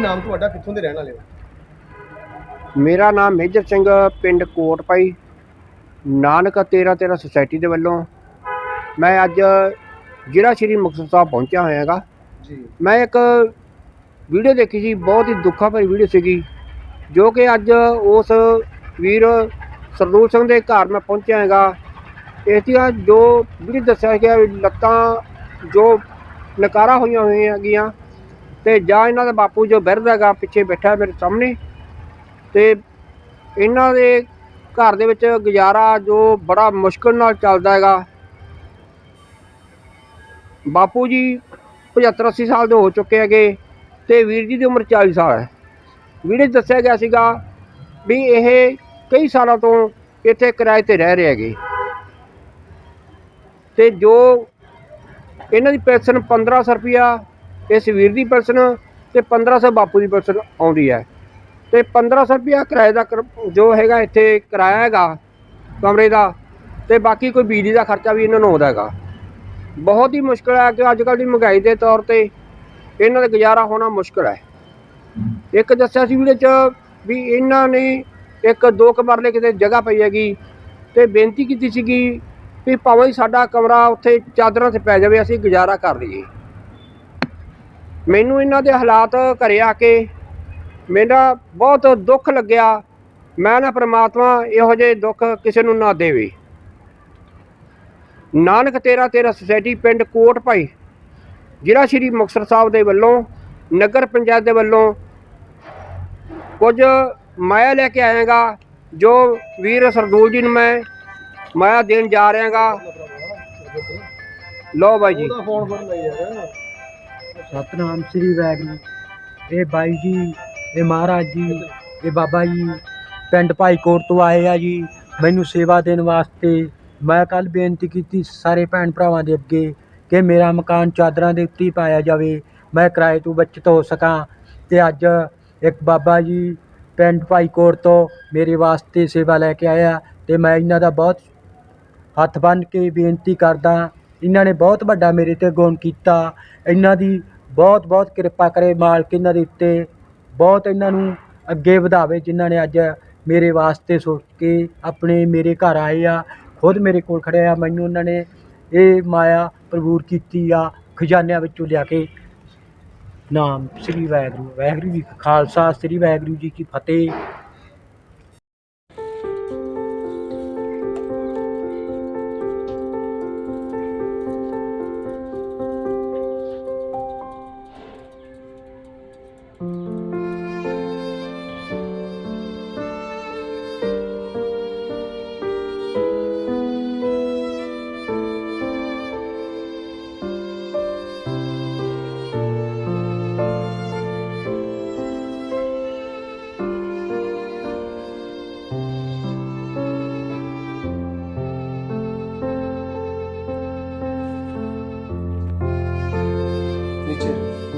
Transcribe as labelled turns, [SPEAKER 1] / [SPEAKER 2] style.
[SPEAKER 1] ਨਾਮ ਤੁਹਾਡਾ ਕਿੱਥੋਂ ਦੇ ਰਹਿਣ ਵਾਲੇ ਹੋ?
[SPEAKER 2] ਮੇਰਾ ਨਾਮ ਮੇਜਰ ਸਿੰਘ ਪਿੰਡ ਕੋਟਪਾਈ ਨਾਨਕ 13 13 ਸੁਸਾਇਟੀ ਦੇ ਵੱਲੋਂ ਮੈਂ ਅੱਜ ਜ਼ਿਲ੍ਹਾ ਸ਼੍ਰੀ ਮੁਕਤਸਰ ਸਾਹਿਬ ਪਹੁੰਚਿਆ ਹੋਇਆ ਹੈਗਾ
[SPEAKER 1] ਜੀ।
[SPEAKER 2] ਮੈਂ ਇੱਕ ਵੀਡੀਓ ਦੇਖੀ ਸੀ ਬਹੁਤ ਹੀ ਦੁੱਖਾਂ ਭਰੀ ਵੀਡੀਓ ਸੀਗੀ ਜੋ ਕਿ ਅੱਜ ਉਸ ਵੀਰ ਸਰਦੂਲ ਸਿੰਘ ਦੇ ਘਰ ਮੈਂ ਪਹੁੰਚਿਆ ਹੈਗਾ ਇਸ ਦੀਆਂ ਜੋ ਵੀਡੀਓ ਦੱਸਿਆ ਗਿਆ ਵੀ ਲੱਤਾਂ ਜੋ ਨਕਾਰਾ ਹੋਈਆਂ ਹੋਈਆਂ ਹੈਗੀਆਂ ਤੇ ਜਾਂ ਇਹਨਾਂ ਦਾ ਬਾਪੂ ਜੋ ਬਿਰਧ ਹੈਗਾ ਪਿੱਛੇ ਬੈਠਾ ਮੇਰੇ ਸਾਹਮਣੇ, ਤੇ ਇਹਨਾਂ ਦੇ ਘਰ ਦੇ ਵਿੱਚ ਗੁਜ਼ਾਰਾ ਜੋ ਬੜਾ ਮੁਸ਼ਕਲ ਨਾਲ ਚੱਲਦਾ ਹੈਗਾ। ਬਾਪੂ ਜੀ 75 80 ਸਾਲ ਦੇ ਹੋ ਚੁੱਕੇ ਹੈਗੇ ਤੇ ਵੀਰ ਜੀ ਦੀ ਉਮਰ 40 ਸਾਲ ਹੈ। ਵੀਰੇ ਦੱਸਿਆ ਗਿਆ ਸੀਗਾ ਵੀ ਇਹ ਕਈ ਸਾਲਾਂ ਤੋਂ ਇੱਥੇ ਕਿਰਾਏ ਤੇ ਰਹਿ ਰਹੇ ਹੈਗੇ। ਤੇ ਜੋ ਇਹਨਾਂ ਦੀ ਪੈਨਸ਼ਨ 1500 ਰੁਪਿਆ ਇਸ ਵੀਰ ਦੀ ਪੈਨਸ਼ਨ ਤੇ 1500 ਬਾਪੂ ਦੀ ਪਰਸਨ ਆਉਂਦੀ ਹੈ। ਤੇ 1500 ਰੁਪਿਆ ਕਿਰਾਏ ਦਾ ਕਰ- ਜੋ ਹੈਗਾ ਇੱਥੇ ਕਿਰਾਇਆ ਹੈਗਾ ਕਮਰੇ ਦਾ ਤੇ ਬਾਕੀ ਕੋਈ ਬਿਜਲੀ ਦਾ ਖਰਚਾ ਵੀ ਇਹਨਾਂ ਨੂੰ ਆਉਂਦਾ ਹੈਗਾ। ਬਹੁਤ ਹੀ ਮੁਸ਼ਕਲ ਹੈ ਕਿ ਅੱਜ ਕੱਲ੍ਹ ਦੀ ਮਹਿੰਗਾਈ ਦੇ ਤੌਰ ਤੇ ਇਹਨਾਂ ਦਾ ਗੁਜ਼ਾਰਾ ਹੋਣਾ ਮੁਸ਼ਕਲ ਹੈ। ਇੱਕ ਦੱਸਿਆ ਸੀ ਵੀਡੀਓ 'ਚ ਵੀ ਇਹਨਾਂ ਨੇ ਇੱਕ ਦੋ ਕਮਰਲੇ ਕਿਤੇ ਜਗ੍ਹਾ ਪਈ ਹੈਗੀ ਤੇ ਬੇਨਤੀ ਕੀਤੀ ਸੀਗੀ ਵੀ ਭਾਵੇਂ ਸਾਡਾ ਕਮਰਾ ਉੱਥੇ ਚਾਦਰਾਂ ਤੇ ਪੈ ਜਾਵੇ, ਅਸੀਂ ਗੁਜ਼ਾਰਾ ਕਰ ਲਈਏ। ਮੈਨੂੰ ਇਹਨਾਂ ਦੇ ਹਾਲਾਤ ਘਰੇ ਆ ਕੇ ਮੇਰਾ ਬਹੁਤ ਦੁੱਖ ਲੱਗਿਆ। ਮੈਂ ਨਾ ਪ੍ਰਮਾਤਮਾ ਇਹੋ ਜਿਹੇ ਦੁੱਖ ਕਿਸੇ ਨੂੰ ਨਾ ਦੇਵੇ। ਨਾਨਕ ਤੇਰਾ ਤੇਰਾ ਸੁਸਾਇਟੀ ਪਿੰਡ ਕੋਟ ਭਾਈ ਜ਼ਿਲ੍ਹਾ ਸ਼੍ਰੀ ਮੁਕਤਸਰ ਸਾਹਿਬ ਦੇ ਵੱਲੋਂ, ਨਗਰ ਪੰਚਾਇਤ ਦੇ ਵੱਲੋਂ ਕੁਝ ਮਾਇਆ ਲੈ ਕੇ ਆਇਆਗਾ, ਜੋ ਵੀਰ ਸਰਦੂਲ ਜੀ ਨੂੰ ਮੈਂ ਮਾਇਆ ਦੇਣ ਜਾ ਰਿਹਾਗਾ। ਲਓ ਬਾਈ ਜੀ।
[SPEAKER 3] ਸਤਨਾਮ ਸ੍ਰੀ ਵਾਹਿਗੁਰੂ ਇਹ ਬਾਈ ਜੀ, ਇਹ ਮਹਾਰਾਜ ਜੀ, ਇਹ ਬਾਬਾ ਜੀ, ਪਿੰਡ ਭਾਈ ਕੋਟ ਤੋਂ ਆਏ ਆ ਜੀ, ਮੈਨੂੰ ਸੇਵਾ ਦੇਣ ਵਾਸਤੇ ਮੈਂ ਕੱਲ ਬੇਨਤੀ ਕੀਤੀ ਸਾਰੇ ਭੈਣ ਭਰਾਵਾਂ ਦੇ ਅੱਗੇ ਕਿ ਮੇਰਾ ਮਕਾਨ ਚਾਦਰਾਂ ਦੇ ਉੱਤੇ ਪਾਇਆ ਜਾਵੇ, ਮੈਂ ਕਿਰਾਏ ਤੋਂ ਬਚਤ ਹੋ ਸਕਾਂ ਤੇ ਅੱਜ ਇੱਕ ਬਾਬਾ ਜੀ ਪਿੰਡ ਭਾਈ ਕੋਟ ਤੋਂ ਮੇਰੇ ਵਾਸਤੇ ਸੇਵਾ ਲੈ ਕੇ ਆਇਆ ਤੇ ਮੈਂ ਇਹਨਾਂ ਦਾ ਬਹੁਤ ਹੱਥ ਬੰਨ੍ਹ ਕੇ ਬੇਨਤੀ ਕਰਦਾ, ਇਹਨਾਂ ਨੇ ਬਹੁਤ ਵੱਡਾ ਮੇਰੇ ਤੇ ਗੁਣ ਕੀਤਾ, ਇਹਨਾਂ ਦੀ ਬਹੁਤ ਬਹੁਤ ਕਿਰਪਾ ਕਰੇ ਮਾਲਕ ਇਹਨਾਂ ਦੇ ਉੱਤੇ। ਬਹੁਤ ਇਹਨਾਂ ਨੂੰ ਅੱਗੇ ਵਧਾਵੇ ਜਿਨ੍ਹਾਂ ਨੇ ਅੱਜ ਮੇਰੇ ਵਾਸਤੇ ਸੋਚ ਕੇ ਆਪਣੇ ਮੇਰੇ ਘਰ ਆਏ ਆ, ਖੁਦ ਮੇਰੇ ਕੋਲ ਖੜੇ ਆ। ਮੈਨੂੰ ਉਹਨਾਂ ਨੇ ਇਹ ਮਾਇਆ ਪ੍ਰਭੂਰ ਕੀਤੀ ਆ, ਖਜ਼ਾਨਿਆਂ ਵਿੱਚੋਂ ਲਿਆ ਕੇ। ਨਾਮ ਸ੍ਰੀ ਵਾਹਿਗੁਰੂ ਵਾਹਿਗੁਰੂ ਜੀ ਕਾ ਖਾਲਸਾ, ਸ੍ਰੀ ਵਾਹਿਗੁਰੂ ਜੀ ਕੀ ਫਤਿਹ। 见。